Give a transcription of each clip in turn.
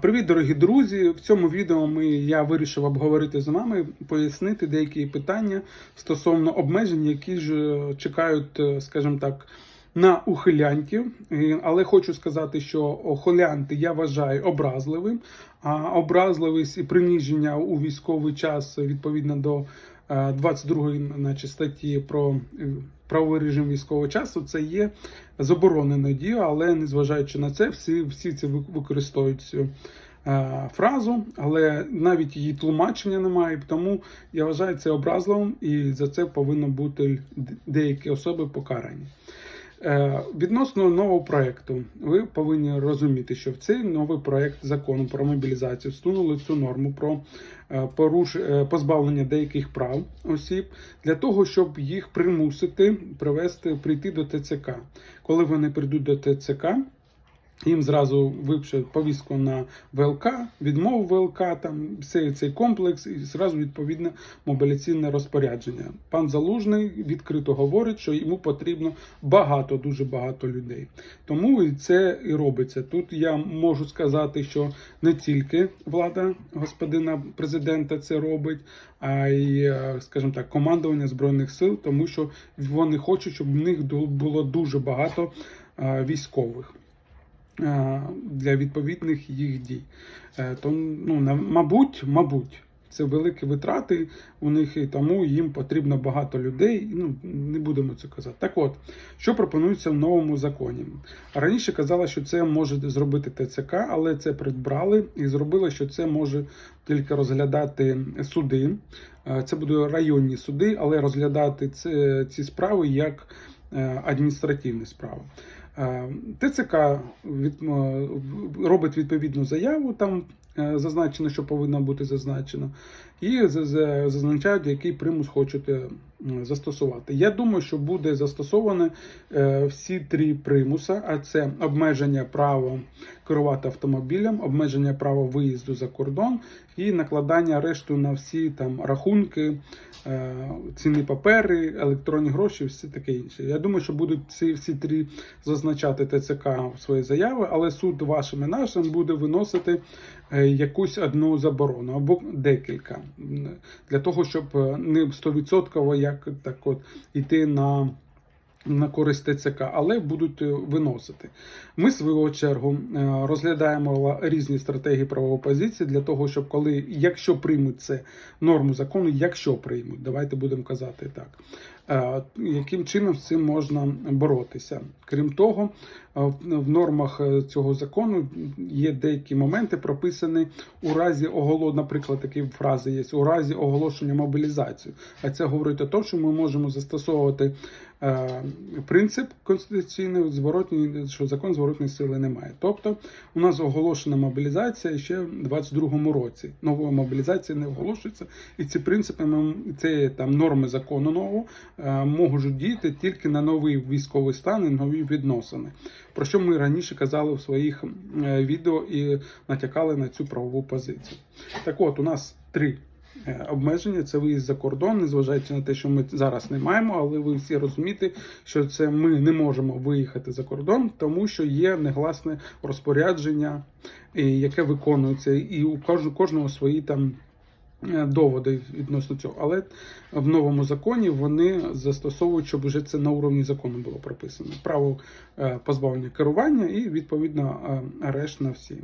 Привіт, дорогі друзі! В цьому відео ми, я вирішив обговорити з вами, пояснити деякі питання стосовно обмежень, які ж е, чекають, е, скажімо так, на ухилянтів. Але хочу сказати, що ухилянти я вважаю образливим, а образливість і приніження у військовий час відповідно до 22 наче, статті про е, правовий режим військового часу, це є заборонено дію, але незважаючи на це, всі, всі це використовують цю е, фразу, але навіть її тлумачення немає. Тому я вважаю це образливим, і за це повинно бути деякі особи покарані. Е, Відносно нового проекту, ви повинні розуміти, що в цей новий проект закону про мобілізацію всунули цю норму про е, поруш... е, позбавлення деяких прав осіб для того, щоб їх примусити привести прийти до ТЦК. Коли вони прийдуть до ТЦК, їм зразу випишуть повістку на ВЛК, відмову ВЛК, там все цей комплекс, і зразу відповідне мобіляційне розпорядження. Пан Залужний відкрито говорить, що йому потрібно багато, дуже багато людей. Тому і це і робиться. Тут я можу сказати, що не тільки влада господина президента це робить, а й, е, скажімо так, командування збройних сил, тому що вони хочуть, щоб в них було дуже багато е, військових для відповідних їх дій. Е, То, ну, мабуть, мабуть, це великі витрати у них, і тому їм потрібно багато людей. Ну, не будемо це казати. Так от, що пропонується в новому законі? Раніше казали, що це може зробити ТЦК, але це придбрали і зробили, що це може тільки розглядати суди. Е, Це будуть районні суди, але розглядати ці справи як е, адміністративні справи. Е, ТЦК від, робить відповідну заяву, там е, зазначено, що повинно бути зазначено, і зазначають, який примус хочуть е, застосувати. Я думаю, що буде застосоване е, всі три примуса, а це обмеження права керувати автомобілем, обмеження права виїзду за кордон і накладання арешту на всі там рахунки, е, цінні папери, електронні гроші, все таке інше. Я думаю, що будуть ці всі три зазначати ТЦК в свої заяви, але суд вашим і нашим буде виносити е, якусь одну заборону або декілька для того, щоб е, не стовідсотково як так от іти на. На користь ТЦК, але будуть е, виносити. Ми, в свою чергу, е, розглядаємо різні стратегії правової позиції для того, щоб коли, якщо приймуть це норму закону, якщо приймуть, давайте будемо казати так, е, яким чином з цим можна боротися. Крім того, в- нормах цього закону є деякі моменти прописані у разі оголо, наприклад, такі фрази є у разі оголошення мобілізації. А це говорить о тому, що ми можемо застосовувати принцип конституційний зворотній, що закон зворотної сили немає. Тобто у нас оголошена мобілізація ще в 22-му році. Нової мобілізації не оголошується, і ці принципи це там норми закону нового е, можуть діяти тільки на новий військовий стан і нові відносини. Про що ми раніше казали в своїх е, відео і натякали на цю правову позицію. Так от, у нас три е, обмеження це виїзд за кордон, незважаючи на те, що ми зараз не маємо, але ви всі розумієте, що це ми не можемо виїхати за кордон, тому що є негласне розпорядження, яке виконується, і у кожного, свої там. е, Доводи відносно цього, але в новому законі вони застосовують, щоб вже це на уровні закону було прописано. Право е, позбавлення керування і відповідно е, арешт на всі е,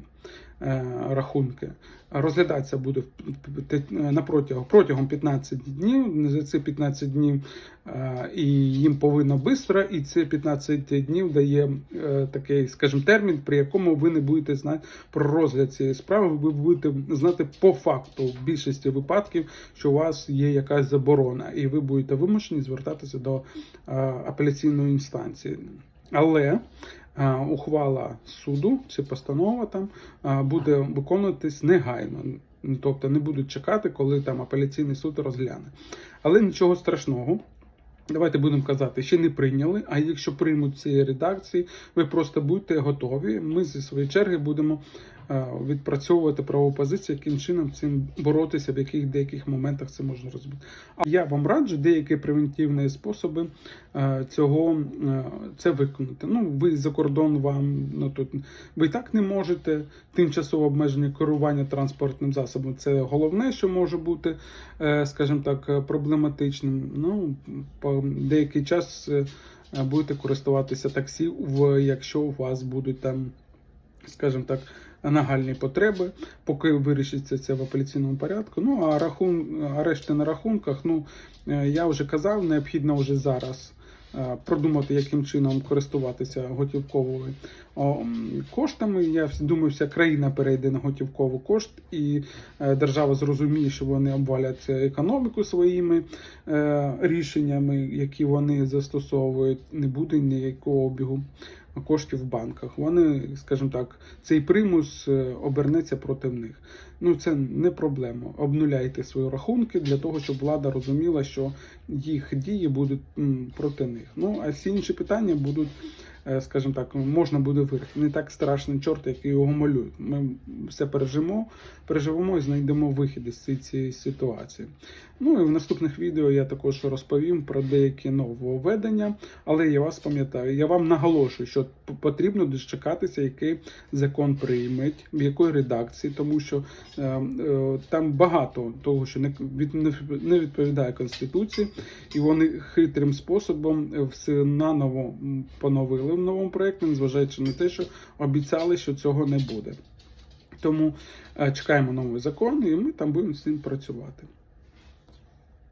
рахунки. Розглядатися буде на протягом, протягом 15 днів. За ці 15 днів е, і їм повинно швидко, і ці 15 днів дає е, такий, скажімо, термін, при якому ви не будете знати про розгляд цієї справи. Ви будете знати по факту в більшості випадків, що у вас є якась заборона, і ви будете вимушені звертатися до е, апеляційної інстанції. Але е, ухвала суду чи постанова там е, буде виконуватись негайно. Тобто не будуть чекати, коли там апеляційний суд розгляне. Але нічого страшного. Давайте будемо казати, ще не прийняли. А якщо приймуть ці редакції, ви просто будьте готові. Ми зі своєї черги будемо е, відпрацьовувати правову позицію, яким чином цим боротися, в яких деяких моментах це можна розбити. А я вам раджу деякі превентивні способи е, цього е, це виконати. Ну, ви за кордон вам ну тут ви так не можете. Тимчасове обмеження керування транспортним засобом це головне, що може бути, е, скажімо так, е, проблематичним. Ну, по деякий час е, будете користуватися таксі, якщо у вас будуть там, скажімо так, нагальні потреби, поки вирішиться це в апеляційному порядку. Ну а рахун, арешти на рахунках, ну е, я вже казав, необхідно вже зараз. е, Продумати, яким чином користуватися готівковими коштами. Я думаю, вся країна перейде на готівковий кошт, і е, держава зрозуміє, що вони обвалять економіку своїми рішеннями, які вони застосовують. Не буде ніякого обігу коштів в банках. Вони, скажімо так, цей примус е, обернеться проти них. Ну це не проблема. Обнуляйте свої рахунки для того, щоб влада розуміла, що їх дії будуть проти них. Ну а всі інші питання будуть. е, Скажімо так, можна буде вирішити. Не так страшний чорт, який його малюють. Ми все пережимо, переживемо і знайдемо вихід із цієї- ситуації. Ну і в наступних відео я також розповім про деякі нововведення, але я вас пам'ятаю, я вам наголошую, що потрібно дочекатися, який закон прийметь, в якої редакції, тому що е, е, там багато того, що не від не відповідає конституції, і вони хитрим способом е, все наново поновили в новому проєкті, незважаючи на те, що обіцяли, що цього не буде. Тому е, чекаємо новий закон, і ми там будемо з ним працювати.